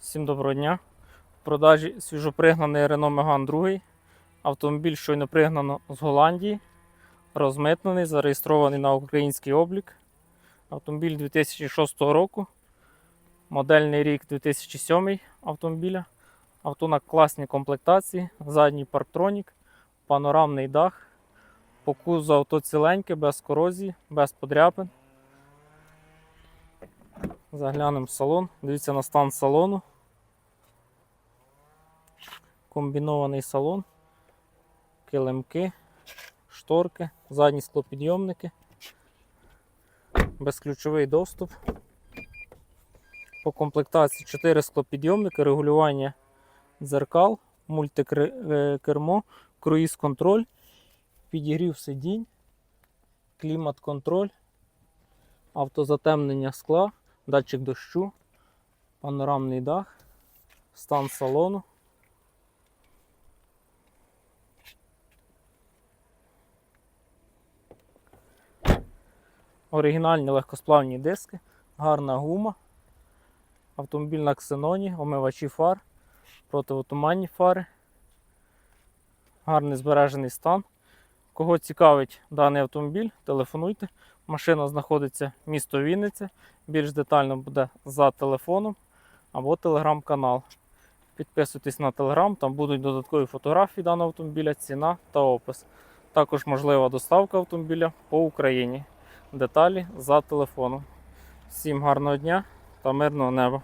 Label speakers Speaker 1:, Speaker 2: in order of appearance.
Speaker 1: Всім доброго дня. В продажі свіжопригнаний Renault Megane 2. Автомобіль щойно пригнано з Голландії. Розмитнений, зареєстрований на український облік. Автомобіль 2006 року. Модельний рік 2007 автомобіля. Авто на класній комплектації, задній парктронік, панорамний дах. По кузу авто ціленьке, без корозії, без подряпин. Заглянемо в салон. Дивіться на стан салону. Комбінований салон, килимки, шторки, задні склопідйомники, безключовий доступ. По комплектації 4 склопідйомники, регулювання дзеркал, мультикермо, круїз-контроль, підігрів сидінь, клімат-контроль, автозатемнення скла, датчик дощу, панорамний дах, стан салону. Оригінальні легкосплавні диски, гарна гума, автомобіль на ксеноні, омивачі фар, противотуманні фари, гарний збережений стан. Кого цікавить даний автомобіль, телефонуйте. Машина знаходиться місто Вінниця. Більш детально буде за телефоном або телеграм-канал. Підписуйтесь на телеграм, там будуть додаткові фотографії даного автомобіля, ціна та опис. Також можлива доставка автомобіля по Україні. Деталі за телефоном. Всім гарного дня та мирного неба!